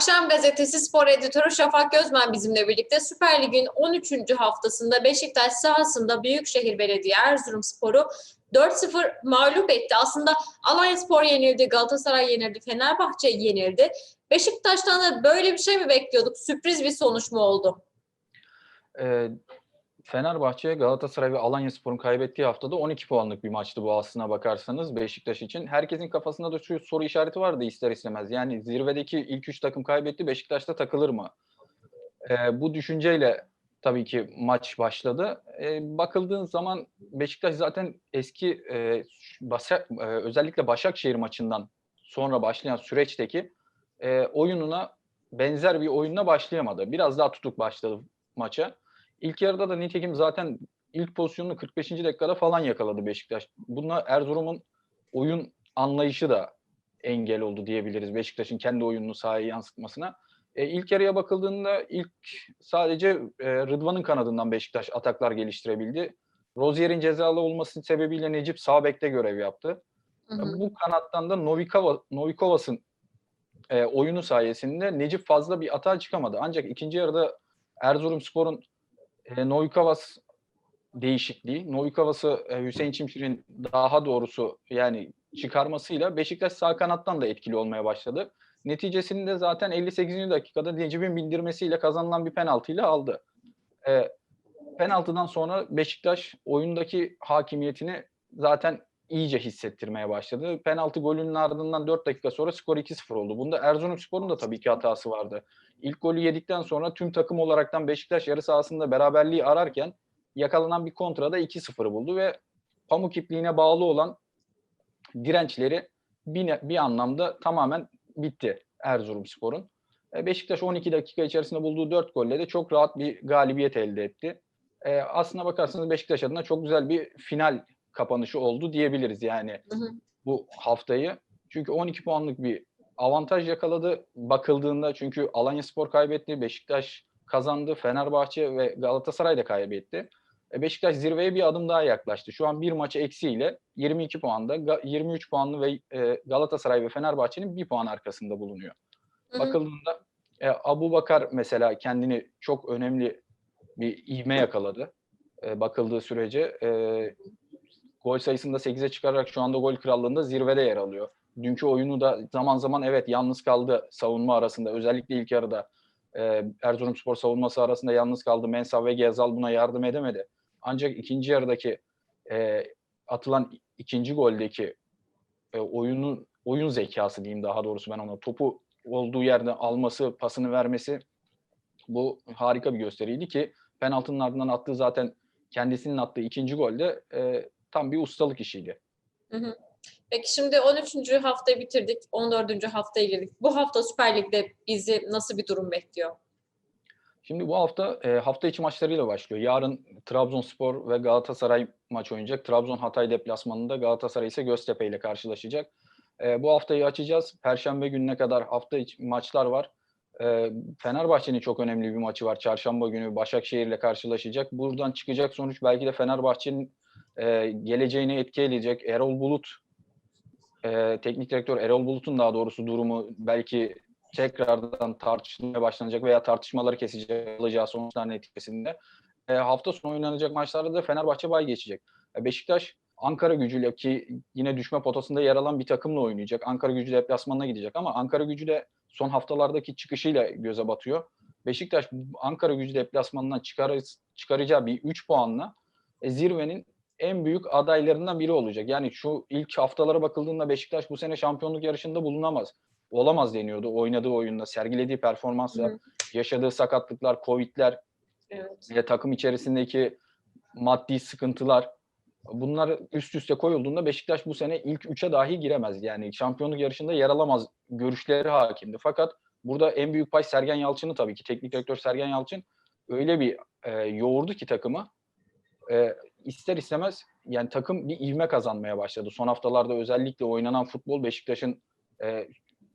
Akşam Gazetesi spor editörü Şafak Gözmen bizimle birlikte Süper Lig'in 13. haftasında Beşiktaş sahasında Büyükşehir Belediye Erzurumspor'u 4-0 mağlup etti. Aslında Alanya Spor yenildi, Galatasaray yenildi, Fenerbahçe yenildi. Beşiktaş'tan da böyle bir şey mi bekliyorduk? Sürpriz bir sonuç mu oldu? Ee, Fenerbahçe, Galatasaray ve Alanyaspor'un kaybettiği haftada 12 puanlık bir maçtı bu aslına bakarsanız Beşiktaş için. Herkesin kafasında da şu soru işareti vardı ister istemez. Yani zirvedeki ilk 3 takım kaybetti, Beşiktaş'ta takılır mı? Ee, bu düşünceyle tabii ki maç başladı. Ee, bakıldığın zaman Beşiktaş zaten eski e, Başak, e, özellikle Başakşehir maçından sonra başlayan süreçteki e, oyununa benzer bir oyunla başlayamadı. Biraz daha tutuk başladı maça. İlk yarıda da nitekim zaten ilk pozisyonunu 45. dakikada falan yakaladı Beşiktaş. Buna Erzurum'un oyun anlayışı da engel oldu diyebiliriz Beşiktaş'ın kendi oyununu sahaya yansıtmasına. E, ilk yarıya bakıldığında ilk sadece e, Rıdvan'ın kanadından Beşiktaş ataklar geliştirebildi. Rozier'in cezalı olması sebebiyle Necip sağ bekte görev yaptı. Hı hı. Bu kanattan da Novikova, Novikovas'ın e, oyunu sayesinde Necip fazla bir atağa çıkamadı. Ancak ikinci yarıda Erzurumspor'un e, Novikovas değişikliği, Novikovas'ı e, Hüseyin Çimşir'in daha doğrusu yani çıkarmasıyla Beşiktaş sağ kanattan da etkili olmaya başladı. Neticesinde zaten 58. dakikada Necip'in bildirmesiyle kazanılan bir penaltıyla aldı. E, penaltıdan sonra Beşiktaş oyundaki hakimiyetini zaten iyice hissettirmeye başladı. Penaltı golünün ardından 4 dakika sonra skor 2-0 oldu. Bunda Erzurumspor'un da tabii ki hatası vardı. İlk golü yedikten sonra tüm takım olaraktan Beşiktaş yarı sahasında beraberliği ararken yakalanan bir kontrada 2-0 buldu ve pamuk ipliğine bağlı olan dirençleri bir, bir anlamda tamamen bitti Erzurumspor'un. E, Beşiktaş 12 dakika içerisinde bulduğu 4 golle de çok rahat bir galibiyet elde etti. E, aslına bakarsanız Beşiktaş adına çok güzel bir final kapanışı oldu diyebiliriz yani Hı hı. bu haftayı. Çünkü 12 puanlık bir avantaj yakaladı bakıldığında çünkü Alanya Spor kaybetti, Beşiktaş kazandı, Fenerbahçe ve Galatasaray da kaybetti. E, Beşiktaş zirveye bir adım daha yaklaştı. Şu an bir maçı eksiğiyle 22 puanda, Ga- 23 puanlı ve e, Galatasaray ve Fenerbahçe'nin bir puan arkasında bulunuyor. Hı hı. Bakıldığında e, Abu Bakar mesela kendini çok önemli bir ivme yakaladı. E, bakıldığı sürece e, gol sayısını da 8'e çıkararak şu anda gol krallığında zirvede yer alıyor. Dünkü oyunu da zaman zaman evet yalnız kaldı savunma arasında. Özellikle ilk yarıda e, Erzurumspor savunması arasında yalnız kaldı. Mensah ve Gezal buna yardım edemedi. Ancak ikinci yarıdaki e, atılan ikinci goldeki e, oyunun oyun zekası diyeyim daha doğrusu ben ona topu olduğu yerde alması, pasını vermesi bu harika bir gösteriydi ki penaltının ardından attığı zaten kendisinin attığı ikinci golde e, tam bir ustalık işiydi. Hı hı. Peki şimdi 13. haftayı bitirdik, 14. haftaya girdik. Bu hafta Süper Lig'de bizi nasıl bir durum bekliyor? Şimdi bu hafta e, hafta içi maçlarıyla başlıyor. Yarın Trabzonspor ve Galatasaray maç oynayacak. Trabzon Hatay deplasmanında Galatasaray ise Göztepe ile karşılaşacak. E, bu haftayı açacağız. Perşembe gününe kadar hafta içi maçlar var. E, Fenerbahçe'nin çok önemli bir maçı var. Çarşamba günü Başakşehir ile karşılaşacak. Buradan çıkacak sonuç belki de Fenerbahçe'nin e, geleceğini etki edecek. Erol Bulut, e, teknik direktör Erol Bulut'un daha doğrusu durumu belki tekrardan tartışılmaya başlanacak veya tartışmaları kesecek alacağı sonuçlar neticesinde. E, hafta sonu oynanacak maçlarda da Fenerbahçe bay geçecek. E, Beşiktaş Ankara gücüyle ki yine düşme potasında yer alan bir takımla oynayacak. Ankara gücü deplasmanına gidecek ama Ankara gücü de son haftalardaki çıkışıyla göze batıyor. Beşiktaş Ankara gücü deplasmanından çıkar, çıkaracağı bir 3 puanla e, zirvenin en büyük adaylarından biri olacak. Yani şu ilk haftalara bakıldığında Beşiktaş bu sene şampiyonluk yarışında bulunamaz. Olamaz deniyordu oynadığı oyunda, sergilediği performansla, Hı yaşadığı sakatlıklar, covidler, Evet. ve takım içerisindeki maddi sıkıntılar bunlar üst üste koyulduğunda Beşiktaş bu sene ilk üçe dahi giremez. Yani şampiyonluk yarışında yer alamaz görüşleri hakimdi. Fakat burada en büyük pay Sergen Yalçın'ı tabii ki. Teknik direktör Sergen Yalçın öyle bir e, yoğurdu ki takımı e, ister istemez yani takım bir ivme kazanmaya başladı. Son haftalarda özellikle oynanan futbol Beşiktaş'ın e,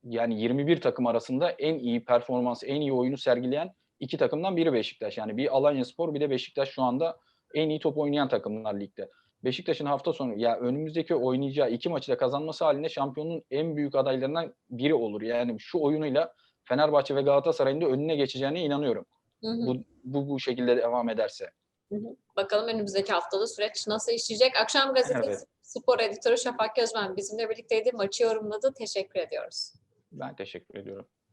yani 21 takım arasında en iyi performans, en iyi oyunu sergileyen iki takımdan biri Beşiktaş. Yani bir Alanyaspor bir de Beşiktaş şu anda en iyi top oynayan takımlar ligde. Beşiktaş'ın hafta sonu ya önümüzdeki oynayacağı iki maçı da kazanması halinde şampiyonun en büyük adaylarından biri olur. Yani şu oyunuyla Fenerbahçe ve Galatasaray'ın da önüne geçeceğine inanıyorum. Hı hı. Bu, bu bu şekilde devam ederse. Hı hı. Bakalım önümüzdeki haftada süreç nasıl işleyecek. Akşam gazetesi Evet. spor editörü Şafak Gözmen bizimle birlikteydi. Maçı yorumladı. Teşekkür ediyoruz. Ben teşekkür ediyorum.